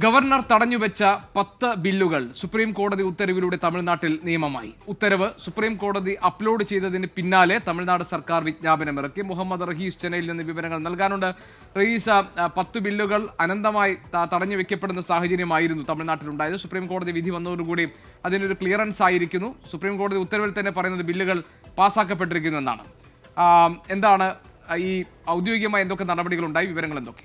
Governor തടഞ്ഞുവെച്ച പത്ത് ബില്ലുകൾ supreme കോടതി ഉത്തരവിലൂടെ തമിഴ്നാട്ടിൽ നിയമമായി. ഉത്തരവ് സുപ്രീം കോടതി അപ്ലോഡ് ചെയ്തതിന് പിന്നാലെ തമിഴ്നാട് സർക്കാർ വിജ്ഞാപനമിറക്കി മുഹമ്മദ് റഹീസ് ചെന്നൈയിൽ നിന്ന് വിവരങ്ങൾ നൽകാനുണ്ട്. റഹീസ പത്ത് ബില്ലുകൾ അനന്തമായി തടഞ്ഞു വെക്കപ്പെടുന്ന സാഹചര്യമായിരുന്നു തമിഴ്നാട്ടിലുണ്ടായത്. സുപ്രീം കോടതി വിധി വന്നതോടുകൂടി അതിനൊരു ക്ലിയറൻസ് ആയിരിക്കുന്നു. സുപ്രീം കോടതി ഉത്തരവിൽ തന്നെ പറയുന്നത് ബില്ലുകൾ പാസ്സാക്കപ്പെട്ടിരിക്കുന്നു എന്നാണ്. എന്താണ് ഈ ഔദ്യോഗികമായി എന്തൊക്കെ നടപടികളുണ്ടായി? വിവരങ്ങൾ എന്തൊക്കെ?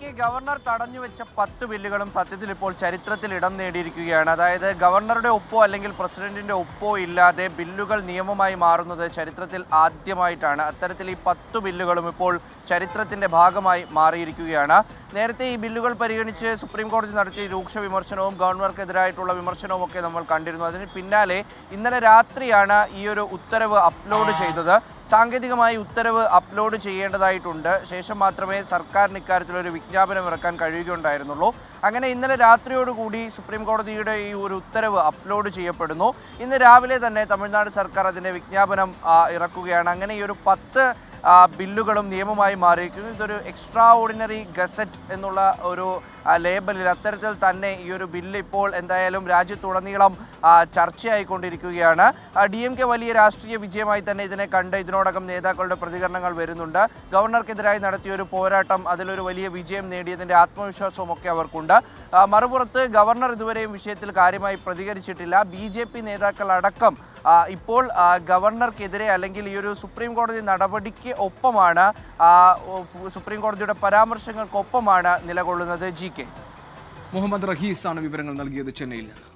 കെ ഗവർണർ തടഞ്ഞു വെച്ച പത്ത് ബില്ലുകളും സത്യത്തിൽ ഇപ്പോൾ ചരിത്രത്തിൽ ഇടം നേടിയിരിക്കുകയാണ്. അതായത് ഗവർണറുടെ ഒപ്പോ അല്ലെങ്കിൽ പ്രസിഡന്റിന്റെ ഒപ്പോ ഇല്ലാതെ ബില്ലുകൾ നിയമമായി മാറുന്നത് ചരിത്രത്തിൽ ആദ്യമായിട്ടാണ്. അത്തരത്തിൽ ഈ പത്ത് ബില്ലുകളും ഇപ്പോൾ ചരിത്രത്തിന്റെ ഭാഗമായി മാറിയിരിക്കുകയാണ്. നേരത്തെ ഈ ബില്ലുകൾ പരിഗണിച്ച് സുപ്രീം കോടതി നടത്തിയ രൂക്ഷ വിമർശനവും ഗവർണർക്കെതിരായിട്ടുള്ള വിമർശനവും ഒക്കെ നമ്മൾ കണ്ടിരുന്നു. അതിന് പിന്നാലെ ഇന്നലെ രാത്രിയാണ് ഈ ഒരു ഉത്തരവ് അപ്ലോഡ് ചെയ്തത്. സാങ്കേതികമായി ഉത്തരവ് അപ്ലോഡ് ചെയ്യേണ്ടതായിട്ടുണ്ട്. ശേഷം മാത്രമേ സർക്കാരിന് ഇക്കാര്യത്തിലൊരു വിജ്ഞാപനം ഇറക്കാൻ കഴിയുകയുണ്ടായിരുന്നുള്ളൂ. അങ്ങനെ ഇന്നലെ രാത്രിയോടുകൂടി സുപ്രീം കോടതിയുടെ ഈ ഒരു ഉത്തരവ് അപ്ലോഡ് ചെയ്യപ്പെടുന്നു. ഇന്ന് രാവിലെ തന്നെ തമിഴ്നാട് സർക്കാർ അതിന്റെ വിജ്ഞാപനം ഇറക്കുകയാണ്. അങ്ങനെ ഈ ഒരു പത്ത് ബില്ലുകളും നിയമമായി മാറിയിരിക്കുന്നു. ഇതൊരു എക്സ്ട്രാ ഓർഡിനറി ഗസറ്റ് എന്നുള്ള ഒരു ലേബലിൽ അത്തരത്തിൽ തന്നെ ഈ ഒരു ബില്ല് ഇപ്പോൾ എന്തായാലും രാജ്യത്തുടനീളം ചർച്ചയായിക്കൊണ്ടിരിക്കുകയാണ്. ഡി എം കെ വലിയ രാഷ്ട്രീയ വിജയമായി തന്നെ ഇതിനെ കണ്ട് ഇതിനോടകം നേതാക്കളുടെ പ്രതികരണങ്ങൾ വരുന്നുണ്ട്. ഗവർണർക്കെതിരായി നടത്തിയ ഒരു പോരാട്ടം അതിലൊരു വലിയ വിജയം നേടിയതിന്റെ ആത്മവിശ്വാസവും ഒക്കെ അവർക്കുണ്ട് മറുപുറത്ത് ഗവർണർ ഇതുവരെയും വിഷയത്തിൽ കാര്യമായി പ്രതികരിച്ചിട്ടില്ല. ബി ജെ പി നേതാക്കളടക്കം ഇപ്പോൾ ഗവർണർക്കെതിരെ അല്ലെങ്കിൽ ഈ ഒരു സുപ്രീം കോടതി നടപടിക്ക് ഒപ്പമാണ്. സുപ്രീം കോടതിയുടെ പരാമർശങ്ങൾക്കൊപ്പമാണ് നിലകൊള്ളുന്നത് ജി കെ. മുഹമ്മദ് റഹീസ് ആണ് വിവരങ്ങൾ നൽകിയത് ചെന്നൈയിൽ നിന്ന്.